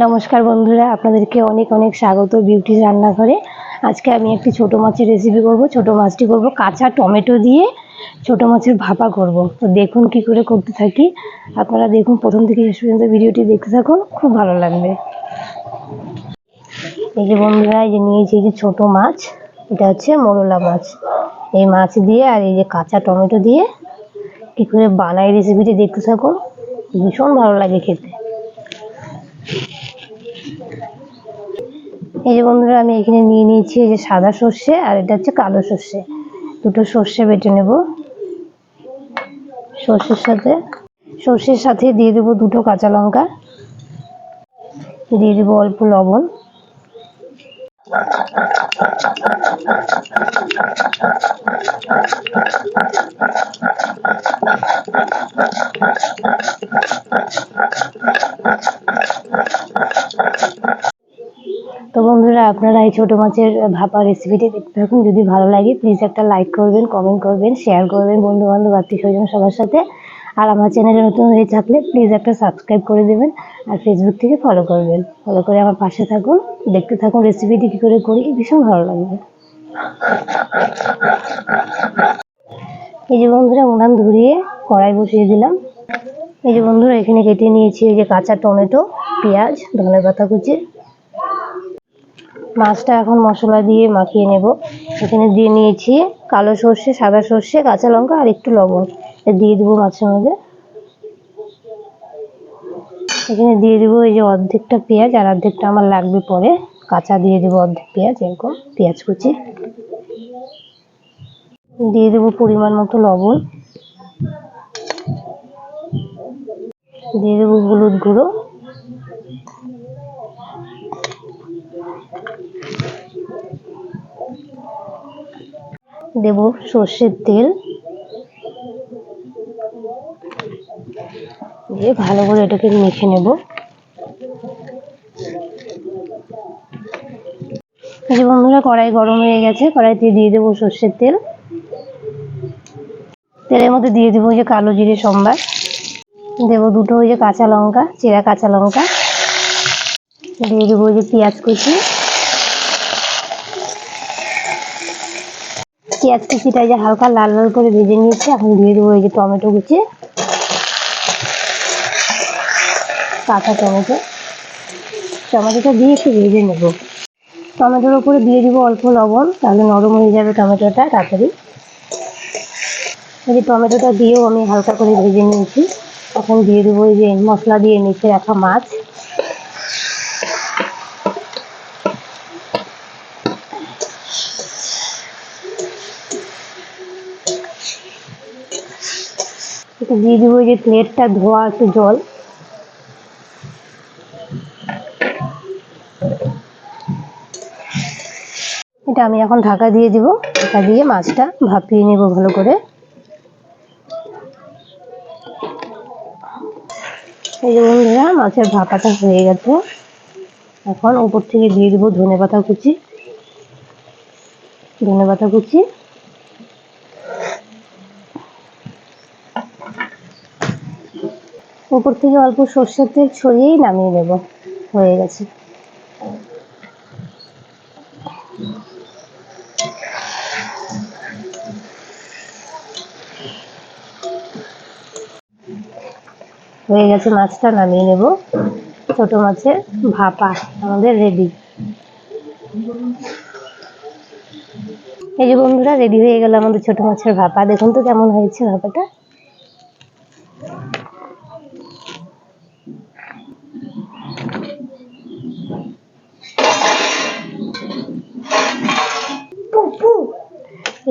নমস্কার বন্ধুরা, আপনাদেরকে অনেক অনেক স্বাগত বিউটি রান্নাঘরে। আজকে আমি একটি ছোট মাছের রেসিপি করব। ছোট মাছটি করব কাঁচা টমেটো দিয়ে ছোট মাছের ভাপা করব। তো দেখুন কি করে করতে থাকি। আপনারা দেখুন প্রথম থেকে শেষ পর্যন্ত ভিডিওটি দেখতে থাকুন, খুব ভালো লাগবে। এই যে বন্ধুরা, এই যে নিয়েছি এই যে ছোট মাছ, এটা হচ্ছে মোরলা মাছ। এই মাছ দিয়ে আর এই যে কাঁচা টমেটো দিয়ে কি করে বানাই রেসিপিটি দেখতে থাকুন। ভীষণ ভালো লাগে খেতে। এই যে বন্ধুরা, আমি এখানে নিয়ে নিয়েছি এই যে সাদা সর্ষে আর এটা হচ্ছে কালো সর্ষে। দুটো সর্ষে বেটে নেব। সর্ষের সাথে সর্ষের সাথে দিয়ে দেবো দুটো কাঁচা লঙ্কা। দিয়ে দেবো অল্প লবণ। তো বন্ধুরা, আপনারা এই ছোটো মাছের ভাপা রেসিপিটি দেখতে থাকুন। যদি ভালো লাগে প্লিজ একটা লাইক করবেন কমেন্ট করবেন শেয়ার করবেন বন্ধু বান্ধব আত্মীয় স্বজন সবার সাথে। আর আমার চ্যানেলে নতুন হয়ে থাকলে প্লিজ একটা সাবস্ক্রাইব করে দেবেন আর ফেসবুক থেকে ফলো করবেন। ফলো করে আমার পাশে থাকুন, দেখতে থাকুন রেসিপিটি কী করে করি ভীষণ ভালো লাগবে। এই যে বন্ধুরা, উনান ধরিয়ে কড়াই বসিয়ে দিলাম। এই যে বন্ধুরা, এখানে কেটে নিয়েছি এই যে কাঁচা টমেটো, পেঁয়াজ ধনে পাতা কুচি মাছটা এখন মশলা দিয়ে মাখিয়ে নেব। এখানে দিয়ে নিয়েছি কালো সর্ষে, সাদা সর্ষে, কাঁচা লঙ্কা আর একটু লবণ। দিয়ে দেবো মাছের মধ্যে। এখানে দিয়ে দেবো এই যে অর্ধেকটা পেঁয়াজ, আর অর্ধেকটা আমার লাগবে পরে। কাঁচা দিয়ে দেবো অর্ধেক পেঁয়াজ, এরকম পেঁয়াজ কুচি। দিয়ে দেবো পরিমাণ মতো লবণ। দিয়ে দেবো হলুদ গুঁড়ো। দেব সর্ষের তেল। দিয়ে ভালো করে এটাকে মেখে নেব। যে বন্ধুরা, কড়াই গরম হয়ে গেছে, কড়াইতে দিয়ে দেবো সর্ষের তেল। তেলের মধ্যে দিয়ে দেবো যে কালো জিরে সম্বার। দেবো দুটো ওই যে কাঁচা লঙ্কা, চেরা কাঁচা লঙ্কা। দিয়ে দেবো ওই যে পেঁয়াজ কুচি। পেঁয়াজ কুচিটা যে হালকা লাল লাল করে ভেজে নিয়েছি, এখন দিয়ে দেবো এই যে টমেটো কুচি। কাঁচা টমেটো। টমেটোটা দিয়ে একটু ভেজে নেব। টমেটোর উপরে দিয়ে দিব অল্প লবণ, তাহলে নরম হয়ে যাবে টমেটোটা তাড়াতাড়ি। এই যে টমেটোটা দিয়েও আমি হালকা করে ভেজে নিয়েছি। এখন দিয়ে দেবো এই যে মশলা দিয়ে মেখে রাখা মাছ। একটু দিয়ে দিব যে প্লেটটা ধোয়া একটু জল। এটা আমি এখন ঢাকা দিয়ে দিব। ঢাকা দিয়ে মাছটা ভাপিয়ে নেব ভালো করে। এই যে বন্ধুরা, মাছের ভাপাটা হয়ে গেছে। এখন উপর থেকে দিয়ে দিব ধনে পাতা কুচি। ধনে পাতা কুচি। উপর থেকে অল্প সর্ষের তেল ছড়িয়েই নামিয়ে নেব। হয়ে গেছে। হয়ে গেছে মাছটা নামিয়ে নেব। ছোট মাছের ভাপা, আমাদের রেডি। এই যে বন্ধুরা, রেডি হয়ে গেল আমাদের ছোট মাছের ভাপা। দেখুন তো কেমন হয়েছে ভাপাটা।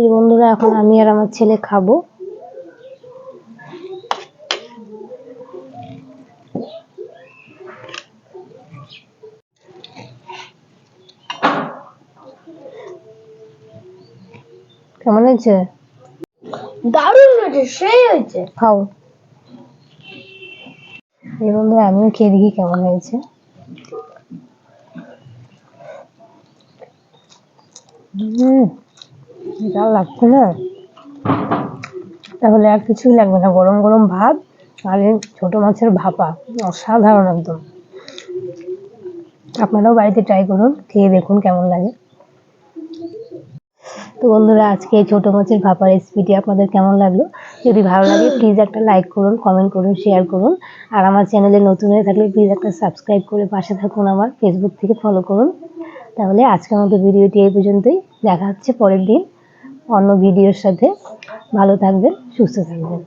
এই বন্ধুরা এখন আমি আর আমার ছেলে খাব। কেমন হয়েছে? দারুণ হয়েছে সেই হয়েছে। খাও। এই বন্ধুরা আমিও খেয়ে দেখি কেমন হয়েছে। হুম। যা লাগছে না? তাহলে আর কিছুই লাগবে না। গরম গরম ভাত আর ছোট মাছের ভাপা। অসাধারণ একদম। আপনারাও বাড়িতে ট্রাই করুন, খেয়ে দেখুন কেমন লাগে। তো বন্ধুরা, আজকে এই ছোটো মাছের ভাপা রেসিপিটি আপনাদের কেমন লাগল? যদি ভালো লাগে প্লিজ একটা লাইক করুন কমেন্ট করুন শেয়ার করুন। আর আমার চ্যানেলে নতুন হয়ে থাকলে প্লিজ একটা সাবস্ক্রাইব করে পাশে থাকুন, আমার ফেসবুক থেকে ফলো করুন। তাহলে আজকের মতো ভিডিওটি এই পর্যন্তই। দেখা হচ্ছে পরের দিন। অন্য ভিডিওর সাথে ভালো থাকবেন সুস্থ থাকবেন।